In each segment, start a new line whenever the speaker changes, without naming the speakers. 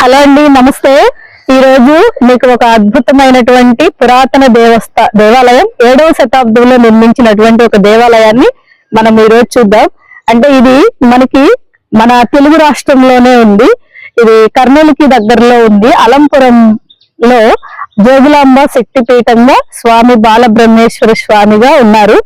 Hello అండి నమస్తే. ఈ రోజు మీకు ఒక అద్భుతమైనటువంటి పురాతన దేవస్థ దేవాలయం ఏడవ శతాబ్దంలో నిర్మించినటువంటి ఒక దేవాలయాన్ని మనం ఈ రోజు చూద్దాం. అంటే ఇది మనకి మన తెలుగు రాష్ట్రంలోనే ఉంది. ఇది కర్నూలుకి దగ్గరలో ఉంది. అలంపురంలో జోగులాంబ శక్తిపీఠంగా స్వామి బాలబ్రహ్మేశ్వర స్వామిగా ఉన్నారు.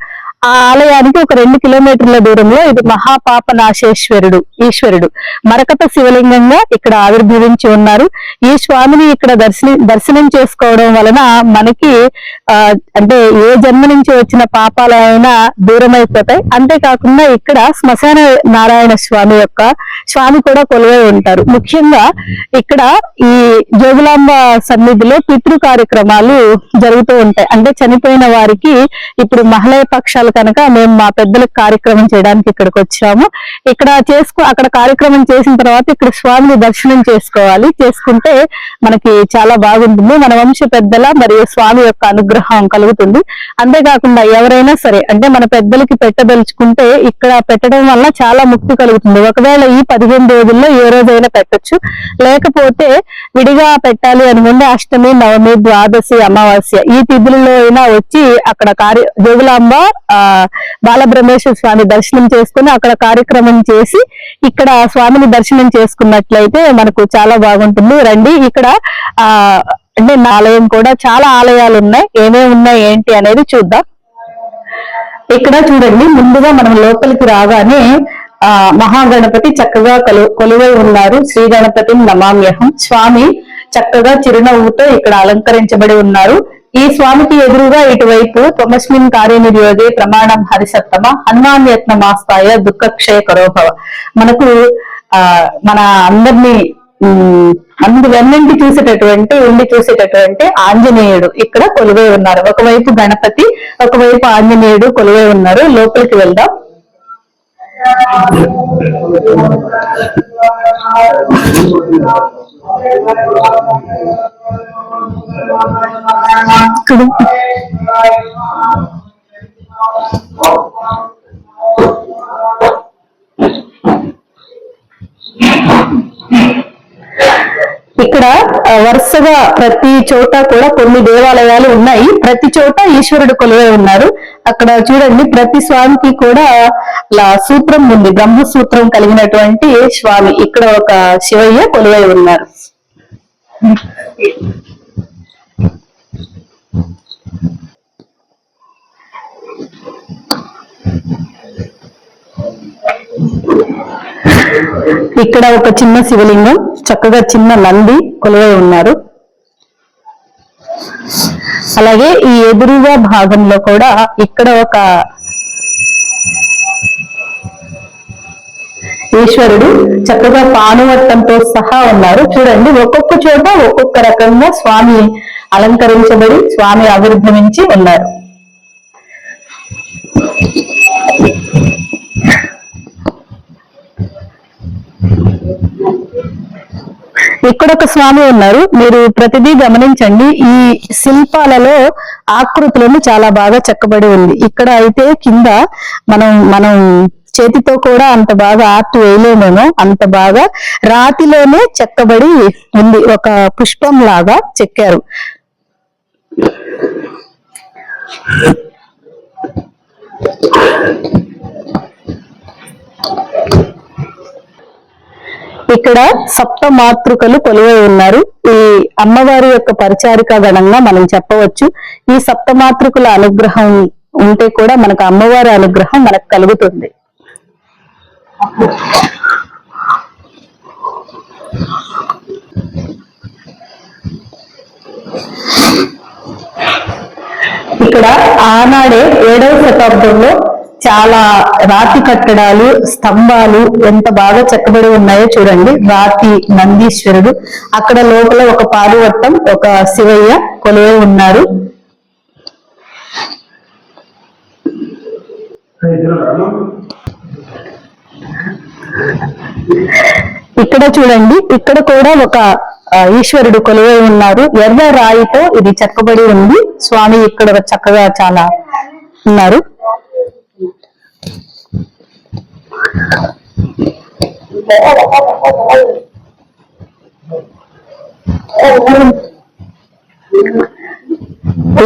ఆ ఆలయానికి ఒక రెండు కిలోమీటర్ల దూరంలో ఇది మహాపాప నాశేశ్వరుడు ఈశ్వరుడు. మరకత శివలింగంగా ఇక్కడ ఆవిర్భవించి ఉన్నారు. ఈ స్వామిని ఇక్కడ దర్శనం దర్శనం చేసుకోవడం వలన మనకి ఆ అంటే ఏ జన్మ నుంచి వచ్చిన పాపాలైనా దూరం అయిపోతాయి అంతేకాకుండా ఇక్కడ శ్మశాన నారాయణ స్వామి యొక్క స్వామి కూడా కొలువై ఉంటారు. ముఖ్యంగా ఇక్కడ ఈ జోగులాంబ సన్నిధిలో పితృ కార్యక్రమాలు జరుగుతూ ఉంటాయి. అంటే చనిపోయిన వారికి ఇప్పుడు మహిళా పక్షాలు కనుక మేము మా పెద్దలకు కార్యక్రమం చేయడానికి ఇక్కడికి వచ్చాము. ఇక్కడ చేసుకో అక్కడ కార్యక్రమం చేసిన తర్వాత ఇక్కడ స్వామిని దర్శనం చేసుకోవాలి. చేసుకుంటే మనకి చాలా బాగుంటుంది. మన వంశ పెద్దల మరియు స్వామి యొక్క అనుగ్రహం కలుగుతుంది. అంతేకాకుండా ఎవరైనా సరే అంటే మన పెద్దలకి పెట్టదలుచుకుంటే ఇక్కడ పెట్టడం వల్ల చాలా ముక్తి కలుగుతుంది. ఒకవేళ ఈ పదిహేను రోజుల్లో ఏ రోజైనా పెట్టొచ్చు. లేకపోతే విడిగా పెట్టాలి అనుకుంటే అష్టమి నవమి ద్వాదశి అమావాస్య ఈ తిథులలో అయినా వచ్చి అక్కడ కార్య జోగులాంబ ఆ బాలబ్రహ్మేశ్వర స్వామి దర్శనం చేసుకుని అక్కడ కార్యక్రమం చేసి ఇక్కడ స్వామిని దర్శనం చేసుకున్నట్లయితే మనకు చాలా బాగుంటుంది. రండి ఇక్కడ ఆ అంటే ఆలయం కూడా చాలా ఆలయాలు ఉన్నాయి. ఏమేమి ఉన్నాయి ఏంటి అనేది చూద్దాం. ఇక్కడ చూడండి ముందుగా మనం లోపలికి రాగానే ఆ మహాగణపతి చక్కగా కొలు కొలువై ఉన్నారు. శ్రీ గణపతి నమామ్యహం. స్వామి చక్కగా చిరునవ్వుతో ఇక్కడ అలంకరించబడి ఉన్నారు. ఈ స్వామికి ఎదురుగా ఇటువైపు త్వమస్మిన్ కార్యనిర్యోగే ప్రమాణం హరిసత్తమ హన్మాన్యత్న మాస్తాయ దుఃఖక్షయ కరోభవ మనకు ఆ మన అందరినీ అందు వెన్నంటి చూసేటటువంటి ఉండి చూసేటటువంటి ఆంజనేయుడు ఇక్కడ కొలువై ఉన్నారు. ఒకవైపు గణపతి ఒకవైపు ఆంజనేయుడు కొలువై ఉన్నారు. లోపలికి వెళ్దాం. ఇక్కడ. ఇక్కడ వరుసగా ప్రతి చోట కూడా కొన్ని దేవాలయాలు ఉన్నాయి. ప్రతి చోట ఈశ్వరుడు కొలువై ఉన్నారు. అక్కడ చూడండి ప్రతి స్వామికి కూడా అలా సూత్రం ఉంది. బ్రహ్మ సూత్రం కలిగినటువంటి స్వామి. ఇక్కడ ఒక శివయ్య కొలువై ఉన్నారు. ఇక్కడ ఒక చిన్న శివలింగం చక్కగా చిన్న నంది కొలువై ఉన్నారు. అలాగే ఈ ఎదురుగా భాగంలో కూడా ఇక్కడ ఒక ఈశ్వరుడు చక్కగా పానువట్టంతో సహా ఉన్నారు. చూడండి ఒక్కొక్క చోట ఒక్కొక్క రకంగా స్వామి అలంకరించబడి స్వామి ఆవిర్భవించి ఉన్నారు. ఇక్కడ ఒక స్వామి ఉన్నారు. మీరు ప్రతిదీ గమనించండి. ఈ శిల్పాలలో ఆకృతులను చాలా బాగా చెక్కబడి ఉంది. ఇక్కడ అయితే కింద మనం మనం చేతితో కూడా అంత బాగా ఆర్ట్ వేయలేమేమో అంత బాగా రాతిలోనే చెక్కబడి ఉంది. ఒక పుష్పం లాగా చెక్కారు. ఇక్కడ సప్త మాతృకలు కొలువై ఉన్నారు. ఈ అమ్మవారి యొక్క పరిచారిక గణంగా మనం చెప్పవచ్చు. ఈ సప్త మాతృకుల అనుగ్రహం ఉంటే కూడా మనకు అమ్మవారి అనుగ్రహం మనకు కలుగుతుంది. ఇక్కడ ఆనాడే ఏడవ శతాబ్దంలో చాలా రాతి కట్టడాలు స్తంభాలు ఎంత బాగా చెక్కబడి ఉన్నాయో చూడండి. రాతి నందీశ్వరుడు. అక్కడ లోపల ఒక పారువట్టం ఒక శివయ్య కొలువై ఉన్నారు. ఇక్కడ చూడండి. ఇక్కడ కూడా ఒక ఈశ్వరుడు కొలువై ఉన్నారు. ఎర్ర రాయితో ఇది చెక్కబడి ఉంది. స్వామి ఇక్కడ చక్కగా చాలా ఉన్నారు.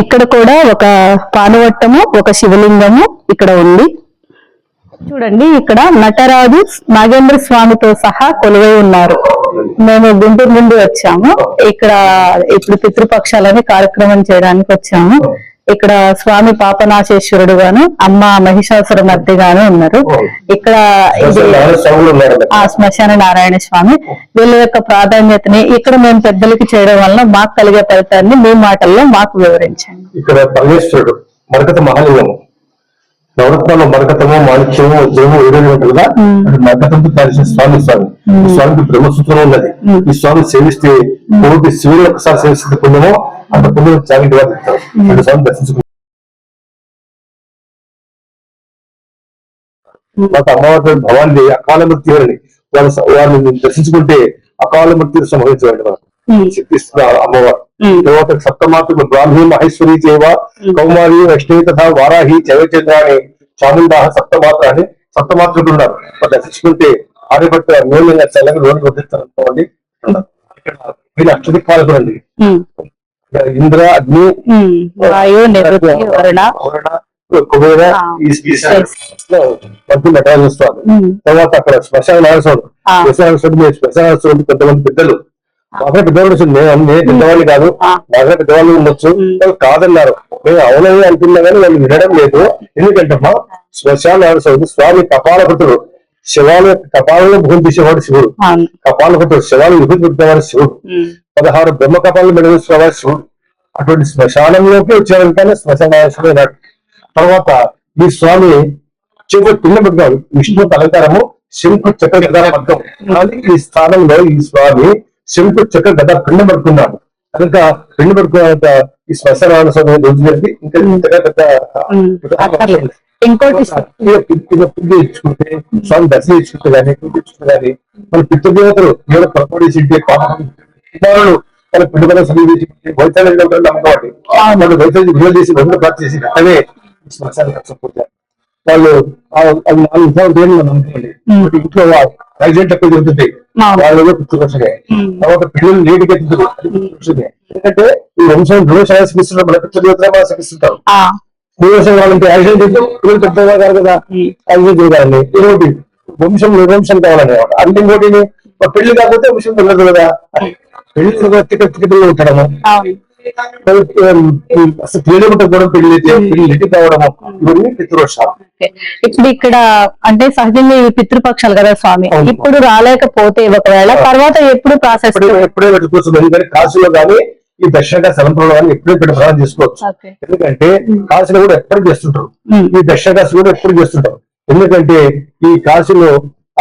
ఇక్కడ కూడా ఒక పానువట్టము ఒక శివలింగము ఇక్కడ ఉంది. చూడండి ఇక్కడ నటరాజు నాగేంద్ర స్వామితో సహా కొలువై ఉన్నారు. మేము గుంటూరు నుండి వచ్చాము. ఇక్కడ ఇప్పుడు పితృపక్షాలని కార్యక్రమం చేయడానికి వచ్చాము. ఇక్కడ స్వామి పాపనాశేశ్వరుడు గాను అమ్మ మహిషాసుర మర్ది గాను ఉన్నారు ఇక్కడ ఆ శ్మశాన నారాయణ స్వామి. వీళ్ళ యొక్క ప్రాధాన్యతని ఇక్కడ మేము పెద్దలకి చేయడం వలన మాకు కలిగే ఫలితాన్ని మీ మాటల్లో మాకు వివరించండి.
ఇక్కడ పరమేశ్వరుడు మరకత మహాలింగము. నవరత్నాలు మరకతము మాణిక్యము ఉద్యమము ఏదైనా ఉంటుంది మరకతంతో తయారు చేసిన స్వామి స్వామి ఈ స్వామికి బ్రహ్మసూత్రం ఉన్నది. ఈ స్వామి సేవిస్తే కోటి శివుడు ఒకసారి సేవిస్తే పుణ్యము అంత పుణ్యం చాగంటి వారు చెప్తారు స్వామి దర్శించుకుంటారు. మాకు అమ్మవారి భవాన్ని అకాల మృత్యు అని వారిని దర్శించుకుంటే అకాల మృత్యు సంభవించవండి మనకు శక్తిస్తున్నారు అమ్మవారు. తర్వాత సప్తమాతృ బ్రాహ్మీ మహేశ్వరి చేవ కౌమారి వైష్ణవి తథా వారాహి జయచంద్రాని చాముండా సప్తమాత్రాన్ని సప్తమాతృలు ఉన్నారు. మరి దర్శించుకుంటే ఆర్యభట్ట మూలంగా చల్లగా రోజు వదిలిస్తారనుకోండి ఇక్కడ వీళ్ళు అష్టదిక్పాలకులు అండి
ఉమ్.
ఇంద్ర అగ్ని.
వాయు వరుణ.
కుబేర నటరాజు స్వామి
ఉమ్.
తర్వాత అక్కడ శ్మశాన
ఆ.
శ్మశాన కొంతమంది పెద్దలు బాగా పెద్దవాళ్ళు వచ్చింది నేను పెద్దవాళ్ళు కాదు. బాగా పెద్దవాళ్ళు ఉండొచ్చు. వాళ్ళు కాదన్నారు. మేము అవునని అంటున్నా కానీ వాళ్ళు వినడం లేదు. ఎందుకంటే శ్మశాన స్వామి కపాలపుత్రుడు శివాలు కపాలను భూమి తీసేవాడు శివుడు.
అవును.
కపాలపుత్రుడు శివాలు విభూతి పెట్టేవాడు శివుడు. పదహారు బ్రహ్మ కపాలను మెడవేసేవాడు శివుడు. అటువంటి శ్మశానంలోకి వచ్చారంటేనే శ్మశాన తర్వాత ఈ స్వామి చెవు పిండ పడ్డాడు విష్ణు అలంకారము శంకు చక్ర కానీ ఈ స్థానంలో ఈ స్వామి శంకు చక్ర గదా పిండ పడుకున్నాడు. కనుక పిండ పడుకున్న ఈ శ్మశాన స్వామి రోజు జరిగి ఇంకా.
ఇంకోటి
ఇచ్చుకుంటే స్వామి దర్శనం ఇచ్చుకుంటే కానీ ఇచ్చుకుంటే కానీ మన పితృదేవతలు ఏదో కుమారులు మన పిల్లల సమీపించి వైద్యాలు నమ్మకం వాళ్ళు విడుదల చేసి వంద ప్రాప్తి చేసి అదే శ్మశాన పూజ వాళ్ళు అది నాలుగు నమ్ముకోండి. ఒకటి ఇంట్లో యాక్సిడెంట్ ఎక్కువ జరుగుతుంది. వాళ్ళు పితృపక్షమే తర్వాత పిల్లలు నీటికి పితృపక్షమే. ఎందుకంటే ఈ వంశం దృఢ సహిస్తుంటారు మన సహిస్తుంటారు
ఆ
నివేశం కావాలంటే యాక్సిడెంట్ అయితే పిల్లలు పెద్దగా కాదు కదా యాక్సిడెంట్ చేయాలని ఇంకోటి వంశం నిర్వంశం కావాలని ఇంకోటి మా పెళ్ళి కాకపోతే వంశం వెళ్ళదు కదా పెళ్ళి ఉంటాడము కూడా పెళ్ళి కావడము ఇవన్నీ.
ఇప్పుడు ఇక్కడ అంటే సహజంగా ఇవి పితృపక్షాలు కదా స్వామి. ఇప్పుడు రాలేకపోతే ఒకవేళ తర్వాత ఎప్పుడు ప్రాసెస్
ఎప్పుడే పెట్టుకోవచ్చు. ఎందుకంటే కాశీలో కానీ ఈ దక్షిణ సలంపురంలో కానీ ఎప్పుడే పెట్టి ప్రదానం చేసుకోవచ్చు. ఎందుకంటే కాశీలో కూడా ఎప్పుడు చేస్తుంటారు. ఈ దక్షిణ కూడా ఎప్పుడు చేస్తుంటారు. ఎందుకంటే ఈ కాశీలో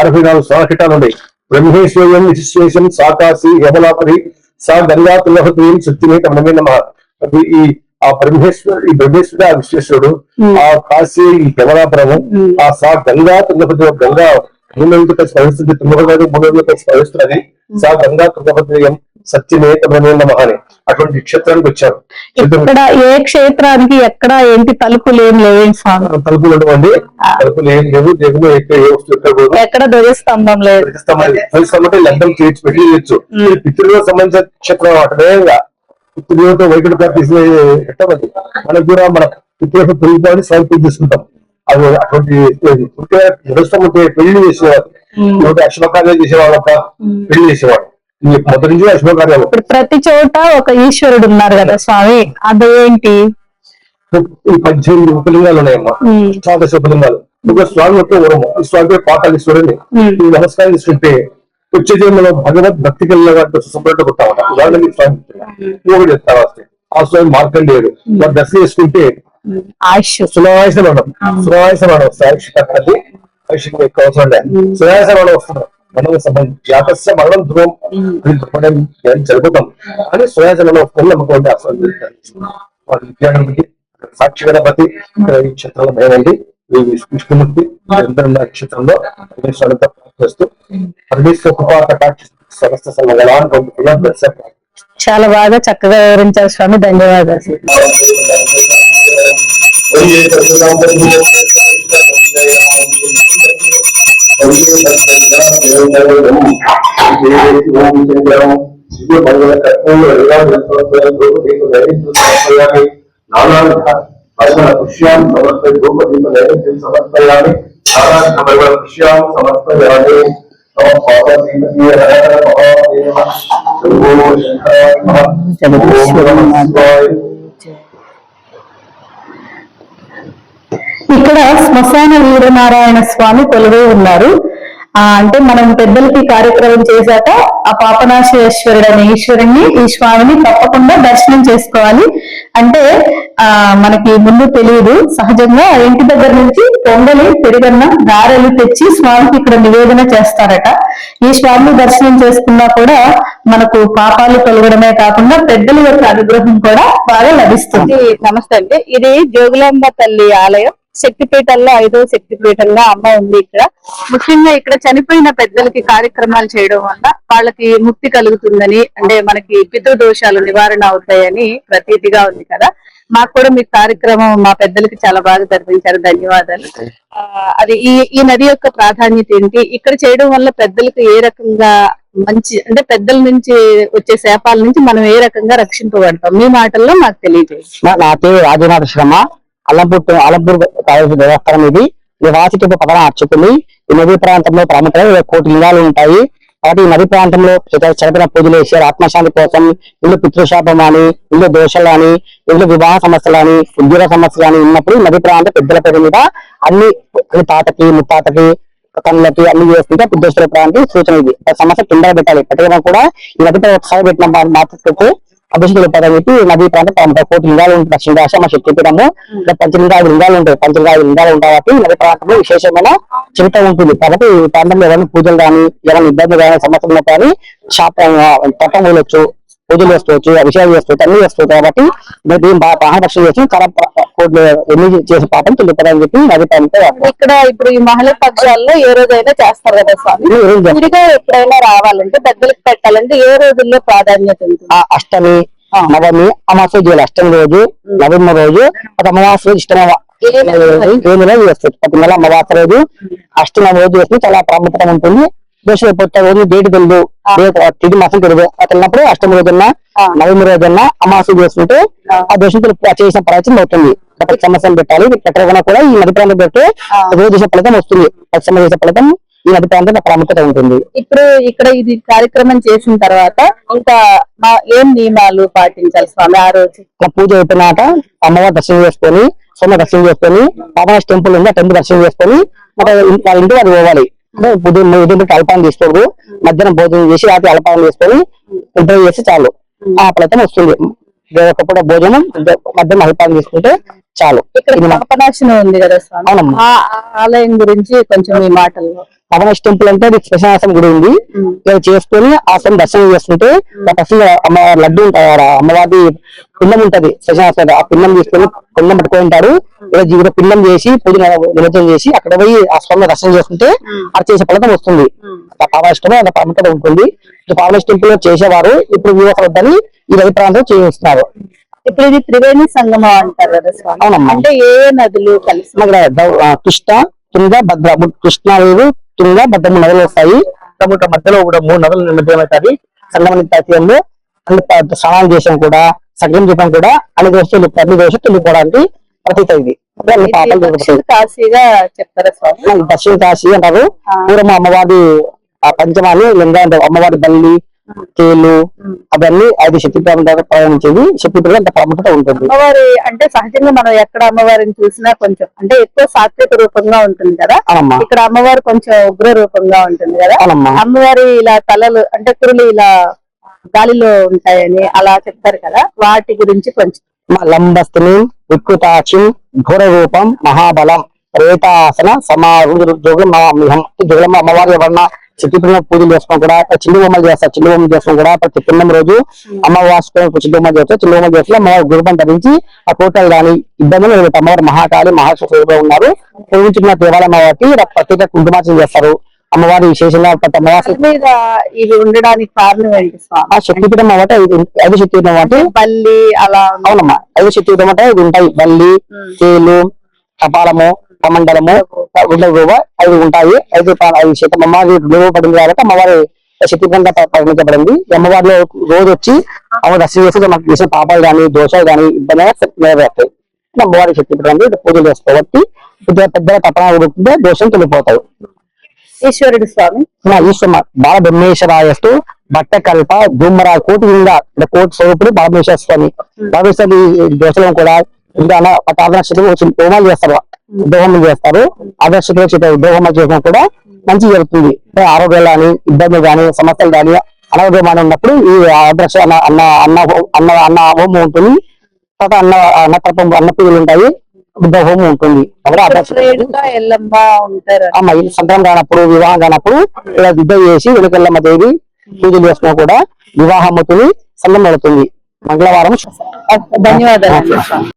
అరవై నాలుగు స్వాకిటాలు ఉన్నాయి. బ్రహ్మేశ్వరం సాకాశి యమలాపరి సా గంగా తులహత్రీం శక్తిని కమలమే నమ ఈ ఆ బ్రహ్మేశ్వరు ఈ బ్రహ్మేశ్వరుడు ఆ విశ్వేశ్వరుడు ఆ కాశీ ఈ యమలాపురము ఆ సా గంగా తుంగభద్ర గంగా మూలతో కలిసి ప్రవహిస్తుంది తుంగభద్ర మూలలో కలిసి ప్రవహిస్తున్నది సా గంగా తుంగభద్రయం సత్యమే కమలమే నమ అని అటువంటి క్షేత్రానికి వచ్చారు.
ఇక్కడ ఏ క్షేత్రానికి ఎక్కడ ఏంటి తలుపులు ఏం స్వామి?
తలుపులు ఉండవండి. తలుపులు ఏం లేవు దేవుడు ఎక్కడ
ధ్వజస్తంభం లేదు.
పరిశ్రమంటే లగ్నం చేయొచ్చు. పెళ్ళి చేయొచ్చు పితృదేవ సంబంధించిన క్షేత్రం అటవేగా పితృదేవతో వైకుంఠ ప్రాప్తి ఎట్టవద్దు మనకు కూడా మన పితృదేవ పెరిగిపోయి స్వామి పూజ చేసుకుంటాం. అది అటువంటి ఉంటే పెళ్ళి చేసేవారు. అశ్వకార్యాలు చేసేవాళ్ళ పెళ్ళి చేసేవాడు
ఇప్పుడు ప్రతి చోట ఒక ఈశ్వరుడు ఉన్నారు కదా స్వామి. అదేంటి
ఈ పద్దెనిమిది ఉపలింగాలు ఉన్నాయమ్మా. ద్వాదశ ఉపలింగాలు. ఒక స్వామి యొక్క వరము ఈ స్వామి పేరు పాతాళీశ్వరుని ఈ నమస్కారం చేసుకుంటే వచ్చే జన్మలో భగవద్ భక్తి కలిగిన సుబ్రత పుట్టామట. ఉదాహరణకి స్వామి చెప్తారు వస్తే ఆ స్వామి మార్కండేయుడు వారు దర్శనం చేసుకుంటే సునాయాస మరణం సునాయాస మరణం సాక్షి సాక్షికి ఎక్కువ అవసరం లేదు. వస్తున్నారు మనం సంబంధం జాతస్య మరణం చెప్పడం నేను జరుగుతాం. అని మరణం వస్తుంది నమ్మకం అసలు వాళ్ళ విద్యాగణపతి సాక్షి గణపతి ఇక్కడ ఈ క్షేత్రంలో మేమండి. విష్ణుమూర్తి అందరూ నక్షత్రంలో పరమేశ్వరులతో ప్రార్థిస్తూ పరమేశ్వర కృపాత కాక్షి సమస్త
చాలా బాగా చక్కగా వివరించారు స్వామి. ధన్యవాదాలు.
సమర్పయ ధూపదీప
ఇక్కడ శ్మశాన వీరనారాయణ స్వామి కొలువై ఉన్నారు. అంటే మనం పెద్దలకి కార్యక్రమం చేశాక ఆ పాపనాశేశ్వరుడు అనే ఈశ్వరుణ్ణి ఈ స్వామిని తప్పకుండా దర్శనం చేసుకోవాలి. అంటే ఆ మనకి ముందు తెలియదు సహజంగా ఆ ఇంటి దగ్గర నుంచి పొంగలి పెరుగన్న గారెలు తెచ్చి స్వామికి ఇక్కడ నివేదన చేస్తారట. ఈ స్వామిని దర్శనం చేసుకున్నా కూడా మనకు పాపాలు తొలగడమే కాకుండా పెద్దల యొక్క అనుగ్రహం కూడా బాగా లభిస్తుంది. నమస్తే అండి. ఇది జోగులాంబ తల్లి ఆలయం. శక్తిపీఠంలో ఐదో శక్తిపీఠంగా అమ్మ ఉంది ఇక్కడ. ముఖ్యంగా ఇక్కడ చనిపోయిన పెద్దలకి కార్యక్రమాలు చేయడం వల్ల వాళ్ళకి ముక్తి కలుగుతుందని అంటే మనకి పితృదోషాలు నివారణ అవుతాయని ప్రతీతిగా ఉంది కదా. మాకు కూడా మీ కార్యక్రమం మా పెద్దలకి చాలా బాగా జరిపించారు. ధన్యవాదాలు. ఆ, అది ఈ ఈ నది యొక్క ప్రాధాన్యత ఏంటి? ఇక్కడ చేయడం వల్ల పెద్దలకు ఏ రకంగా మంచి అంటే పెద్దల నుంచి వచ్చే శాపాల నుంచి మనం ఏ రకంగా రక్షింపబడతాం? మీ మాటల్లో మాకు తెలియజేయండి.
నా పేరు రాజనాథ శర్మ. అలంపూర్ అలంపూర్ కాలేజీ దేవస్థానం ఇది. ఇది వాసికి పదన అర్చకులు ఈ నదీ ప్రాంతంలో ప్రాముఖ్యత కోటి లింగాలు ఉంటాయి. కాబట్టి ఈ నది ప్రాంతంలో చదివిన పూజలు వేసారు ఆత్మశాంతి కోసం ఇల్లు పితృశాపం అని ఇల్లు దోషాలు అని ఇల్లు వివాహ సమస్యలు అని ఉద్యోగ సమస్యలు అని ఉన్నప్పుడు ఈ నది ప్రాంత పెద్దల పేరు మీద అన్ని తాతకి ముత్తాతకి కన్నులకి అన్ని చేస్తుంటే బుద్ధేశ్వర ప్రాంతం సూచన ఇది. సమస్య కింద పెట్టాలి. పెట్టడం కూడా ఈ నది ఒకసారి పెట్టిన మాత్రం అభిషేకం పదం చెప్పి నదీ ప్రాంతం ప్రాముఖ్య కోటి లింగాలు ఉంటాయి. దక్షిణ రాశి మా శక్తిపీఠము ఇంకా పంచలింగాలు లింగాలు ఉంటాయి. పంచలింగాలు లింగాలు ఉంటాయి కాబట్టి నది ప్రాంతంలో విశేషమైన చరిత్ర ఉంటుంది. కాబట్టి ఈ ప్రాంతంలో ఎవరైనా పూజలు కానీ ఎవరైనా ఇబ్బంది కానీ సమస్యలు కానీ షాప్ తొట్టం వెళ్ళొచ్చు పూజలు చేసుకోవచ్చు అభిషేకం చేసుకోవచ్చు అన్ని చేసుకోవచ్చు కాబట్టి బాగా మహాభక్షం చేసి కర కోట్లు ఎన్ని చేసే పాపం తెలుపుతారని చెప్పి నది ప్రాంతం
ఇక్కడ ఇప్పుడు ఈ మహిళ పక్షాల్లో ఏ రోజైనా చేస్తారు కదా స్వామి? విడిగా ఎప్పుడైనా రావాలంటే పెద్దలకు పెట్టాలంటే ఏ రోజుల్లో ప్రాధాన్యత
అష్టమి నవమి అమావాస్య చేయాలి అష్టమి రోజు నవమి రోజు అది అమావాస్య రోజు ఇష్టమ ఏ నెల ప్రతి నెల అమావాస్య రోజు అష్టమి రోజు చేస్తే చాలా ప్రాముఖ్యత ఉంటుంది. దోష పొట్ట రోజు డేట్ తెలియదు తిది మాసం తెలియదు అట్లా ఉన్నప్పుడు అష్టమి రోజున నవమి రోజున అమావాస్య చేసుకుంటే ఆ. దోషం చేసిన ప్రయత్నం అవుతుంది. ప్రతి పెట్టాలి. పెట్టకుండా కూడా ఈ నది ప్రాంతం పెడితే రోజు చేసే ఫలితం వస్తుంది. ప్రతి సమస్య చేసే ఫలితం ఈ నది ప్రాంతం ప్రాముఖ్యత ఉంటుంది.
ఇప్పుడు ఇక్కడ ఇది కార్యక్రమం చేసిన తర్వాత ఇంకా ఏం నియమాలు పాటించాలి స్వామి ఆ రోజు?
పూజ అయిపోయినాక అమ్మవారి దర్శనం చేసుకొని సొమ్మ దర్శనం చేసుకొని పాపనాశ టెంపుల్ ఉంది ఆ టెంపుల్ దర్శనం చేసుకొని వాళ్ళ ఇంటికి అది పోవాలి. అంటే ఉదయం ఉదయం అల్పాన్ని తీసుకోరు మధ్యాహ్నం భోజనం చేసి రాత్రి అల్పాన్ని చేసుకొని ఇద్దరు చేస్తే చాలు. ఆ ఫలితం వస్తుంది. ఒకప్పుడు భోజనం మధ్యాహ్నం అల్పాన్ని తీసుకుంటే చాలు.
ఇక్కడ ఉంది కదా ఆలయం గురించి కొంచెం మీ మాటల్లో.
పవనాశ టెంపుల్ అంటే అది శ్మశానాశ్రం గుడి ఉంది. ఇలా చేసుకొని ఆశ్రమం దర్శనం చేసుకుంటే ఫస్ట్ అమ్మ లడ్డు ఉంటాయి ఆడ అమ్మవారి పిండం ఉంటది శ్మశానాశ్రం ఆ పిండం తీసుకొని పిండం పట్టుకొని ఉంటారు. ఇలా జీవిత పిండం చేసి పూజ నిమజ్జనం చేసి అక్కడ పోయి ఆ స్వామి దర్శనం చేసుకుంటే అది చేసే ఫలితం వస్తుంది. పావనాష్టమి అంత ప్రాముఖ్యత ఉంటుంది. ఈ పావనాశ టెంపుల్లో చేసేవారు. ఇప్పుడు వివాహ వద్దని ఈ నది ప్రాంతం చేస్తున్నారు
ఇప్పుడు ఇది త్రివేణి సంగమం అంటారు కదా స్వామి. అంటే ఏ నదులు కలిసి
ఇక్కడ కృష్ణ తుంగ భద్ర ము- భద్ర మూడు నదులు వస్తాయి. సముద్ర మధ్యలో కూడా మూడు నదులు నిమజ్జనమవుతాయి సంగమని తత్యంలో అన్ని స్నానాలు చేసాం కూడా సగం చెప్పాం కూడా అన్ని దోషాలు అన్ని దోషాలు తెలుపుకోవడానికి ప్రతీత ఇది.
కాశీగా చెప్తారా స్వామి?
దక్షిణ కాశీ అంటారు. పూర్వం అమ్మవారి ఆ పంచమాలు లింగా అంటారు అమ్మవారి బల్లి తేలు అవన్నీ ఐదు శక్తి ప్రాంతాలకు ప్రయాణించేది. శక్తి ప్రాంతం అంత ప్రాముఖ్యత ఉంటుంది.
అమ్మవారి అంటే సహజంగా మనం ఎక్కడ అమ్మవారిని చూసినా కొంచెం అంటే ఎక్కువ సాత్విక రూపంగా ఉంటుంది కదా? ఇక్కడ అమ్మవారు కొంచెం ఉగ్ర రూపంగా ఉంటుంది కదా? అమ్మవారి ఇలా తలలు అంటే కురులు ఇలా గాలిలో ఉంటాయని అలా చెప్తారు కదా? వాటి గురించి కొంచెం.
లంబస్తిని వికృతాక్షిం ఘోర రూపం మహాబలం రేతాసన సమారు జోగులం మహామిహం జోగులం ఎవరన్నా చిట్టిపిల్ల పూజలు చేసుకుని కూడా చిల్లు బొమ్మలు చేస్తారు. చిల్లు బొమ్మలు చేసుకుని కూడా ప్రతి పిల్లం రోజు అమ్మవారి చిల్లు బొమ్మలు చేస్తారు. చిల్లు బొమ్మలు చేస్తే అమ్మవారి గురుపం ధరించి ఆ కోటలు కానీ ఇబ్బందులు అమ్మవారి మహాకాళి మహాశివుడు ఉన్నారు. పూజించుకున్న దేవాలయం కాబట్టి ప్రత్యేక కుంకుమార్చన చేస్తారు. అమ్మవారి విశేషంగా
ఇవి ఉండడానికి కారణం
ఆ శక్తిపీఠం ఇది. ఐదు శక్తిపీఠం అంటే
బల్లి అలా.
అవునమ్మా. ఐదు శక్తిపీఠం అంటే ఇది ఉంటాయి. బల్లి తేలు కపాలము గుడ్ల రూప ఐదు ఉంటాయి. ఐదు ఐదు శాతం అమ్మవారి రూప పడింది కాబట్టి అమ్మవారి శక్తివంతంగా ప- పరిగణించబడింది. అమ్మవారిలో రోజు వచ్చి ఆమె దర్శనం చేసి మనకు చేసిన పాపాలు కానీ దోషాలు కానీ ఇబ్బంది నెరవేరుతాయి. అమ్మవారి శక్తిపడండి పూజలు చేసుకోవచ్చు పెద్ద పెద్దల తపన ఉడుకుంటే దోషం తొలిపోతాయి
ఈశ్వరుడు స్వామి.
ఈశ్వర బాల బ్రహ్మేశ్వరాయస్తు బట్టకల్ప ధూమరా కోటి అంటే కోటి స్వరూపుడు బాలమేశ్వర స్వామి. బాలమేశ్వరి దోషలను కూడా ఇంకా అలా పట్ట ఆదర్శకులు వచ్చి హోమాలు చేస్తారు. దోహములు చేస్తారు. ఆదర్శకులు చేత దోహమాలు చేసినా కూడా మంచి జరుగుతుంది. ఆరోగ్యాలు కానీ ఇబ్బందులు కానీ సమస్యలు కానీ అనారోగ్యమైన ఉన్నప్పుడు ఈ ఆదర్శ అన్న అన్న అన్న అన్న అన్న హోమం ఉంటుంది. తర్వాత అన్న అన్న తర్పం అన్న పూజలు ఉంటాయి. బుద్ధ హోమం ఉంటుంది. అమ్మ ఇది సంతానం కానప్పుడు వివాహం కానప్పుడు ఇలా విద్య చేసి వెనుకల్లమ్మ దేవి పూజలు చేసినా కూడా వివాహమతుని సంగం పెడుతుంది. మంగళవారం
ధన్యవాదాలు.